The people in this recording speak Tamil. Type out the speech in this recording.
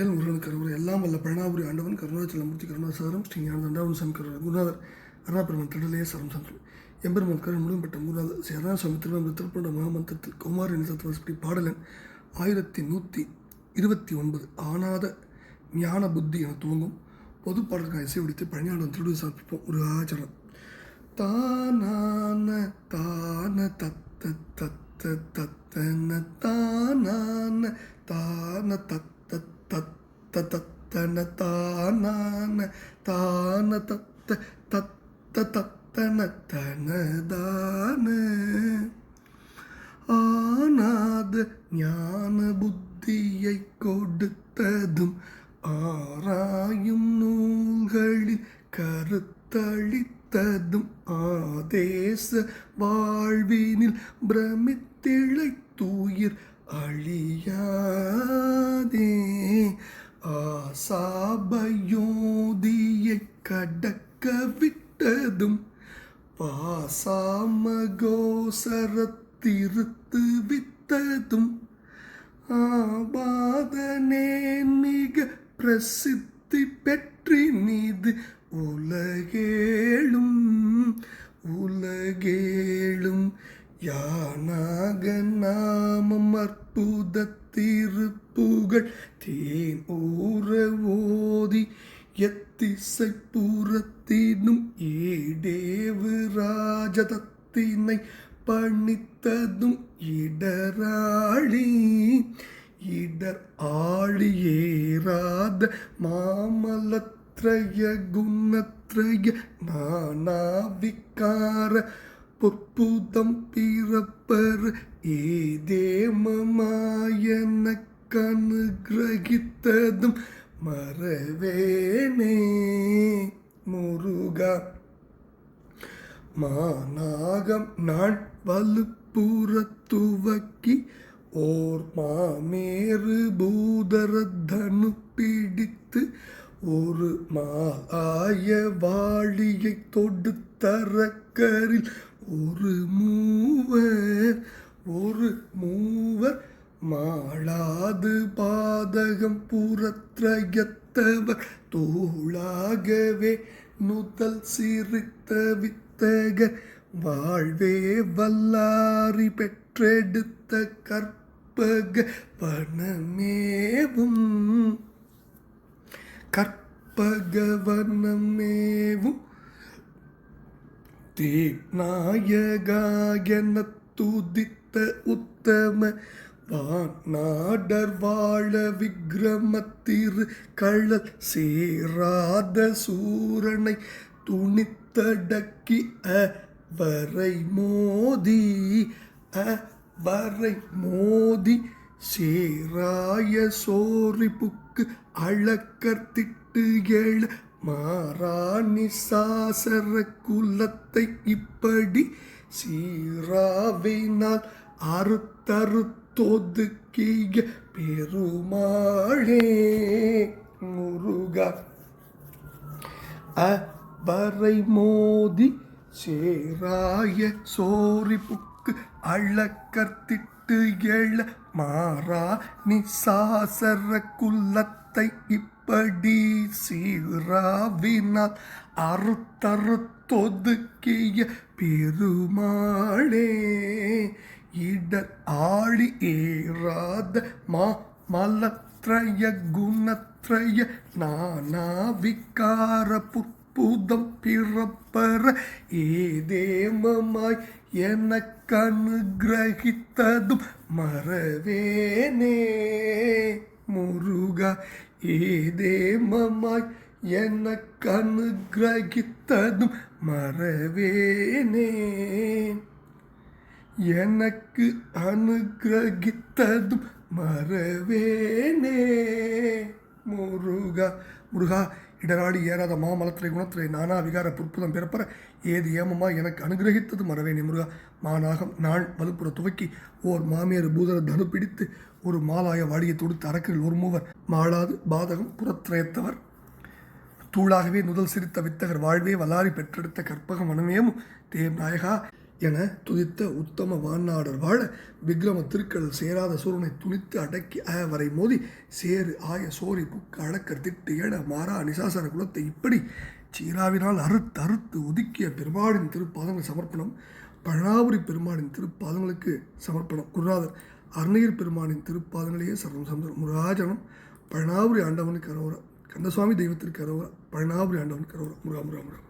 வேல் முருகன் கருவூர்? எல்லாம் வல்ல பழனாபுரி ஆண்டவன் கருணாச்சலமூர்த்தி கருணாசாரம் ஸ்ரீ ஞான தண்டாவன் சாமி கருவர் குருநாதர். அருணாபெருமன் திடலையே சரம் சன்று எம்பெருமன் கருள் பெற்ற மூலாத ஸ்ரீ அருணாசுவாமி திருவம்பு திருப்பண்ட மகாமந்திரத்தில் குமார நிசத்துவஸ்படி பாடலன். ஆயிரத்தி நூற்றி இருபத்தி ஒன்பது ஆனாத ஞான புத்தி என துவங்கும். பொது பாடலுக்காக இசை விடுத்து பழனியாளன் திருடு சமர்ப்பிப்போம். ஒரு ஆச்சரம். தானான தான தத்த தத்த தத்தன தானான தான தத்த தத்தன தானான தான தத்த தத்த தத்தன தனதான ஆனாத ஞான புத்தியை கொடுத்ததும் ஆராயும் நூல்களில் கருத்தளித்ததும் ஆதேச வாழ்வினில் பிரமித்திழை தூயிர் அழியாதே. ஆசாபயோதியை கடக்க விட்டதும் பாசாமகோசரத்திருத்து வித்ததும் ஆபாதனே மிக பிரசித்தி பெற்றி நீது உலகேளும் உலகேளும் யானாக நாமமர்த்த அற்புத திருப்புகழ் தேன் ஊற ஓதி எத்திசை புறத்தினும் ஏடேவு ராஜதத்தினை பணித்ததும் இடராளி. இடர் ஆழியேராத மாமலத்ரய குணத்ரய நானாவிக்கார பொற்புதம் பிறப்பர் ஏதேமமாயன கனுகிரகித்ததும் மறவேனே. முருகா மாநாகம் நான் வலுப்புறத்துவக்கி ஓர் மாமேறு பூதரத்தனு பிடித்து ஒரு மாலாய வாழியை தொடுத்தரக்கரில் ஒரு மூவர் ஒரு மூவர் மாளாது பாதகம் புறத்ரயத்தவர். தோளாகவே நுதல் சிரித்த வித்தகர் வாழ்வே வல்லாரி பெற்றெடுத்த கற்பக வனமேவும் கற்பக வனமேவும் தேநாயகாயன துதித்த உத்தம வானாடர் வாழ விக்ரமத்திரு கள்ளல் சேராத சூரனை துணித்தடக்கி அ வரை மோதி அ வரை மோதி சேராய சோரிப்புக்கு அழக்கர்த்திட்டு எழ மாறாணி சாசர குலத்தை இப்படி சீராவினால் அறுத்தறுத்தொதுக்கிய பெருமாளே. முருகா அவரை மோதி சேராய சோரி புக்கு அழக்கர்த்திட்டு எழ மாறா நிசாசர குலத்தை இப்படி சீராவினால் அறுத்தறுத்தொதுக்கிய பெருமாளே இடர் ஆழி ஏறாத மா மலத்ரய குணத்ரய நானா விக்கார புற்புதம் பிறப்பற ஏதேமமாய் எனக்கு அனுகிரகித்ததும் மறவேனே. முருகா ஏதேமமாய் எனக்கு அனுகிரகித்ததும் மறவேனேன் எனக்கு அனுகிரகித்ததும் மறவேனே முருகா முருகா இடராடி ஏறாத மாமலத்திரை குணத்திரை நானா விகார புற்புதம் பிறப்பற ஏது ஏமமா எனக்கு அனுகிரகித்தது மறவேணி முருகா. மாநாகம் நாள் வலுப்புற துவக்கி ஓர் மாமியார் பூதர தனு பிடித்து ஒரு மாலாய வாடியை தொடுத்து அரக்கில் ஒரு மூவர் மாளாது பாதகம் புறத்திரயத்தவர். தூளாகவே நுதல் சிரித்த வித்தகர் வாழ்வே வல்லாரி பெற்றெடுத்த கற்பக மனமேமும் தேவ் நாயகா. என துதித்த உத்தம வானாடர் வாழ விக்ரம திருக்கடல் சேராத சூரனை துணித்து அடக்கி அ வரை மோதி சேறு ஆய சோரி புக்கு அடக்கர் திட்டு ஏன மாறா நிசாசர குலத்தை இப்படி சீராவினால் அறுத்து அறுத்து ஒதுக்கிய பெருமாளின் திருப்பாதங்கள் சமர்ப்பணம் பழனாபுரி பெருமாளின் திருப்பாதங்களுக்கு சமர்ப்பணம். குருநாதர் அருணகிரி பெருமானின் திருப்பாதங்களையே சர்வம் சமுதரம் முராஜனம் பழனாபுரி ஆண்டவனுக்கு அரோரா கந்தசுவாமி தெய்வத்திற்கு அரோரா பழனாபுரி ஆண்டவனுக்கு அரோரா முருகா முருகா முருகா.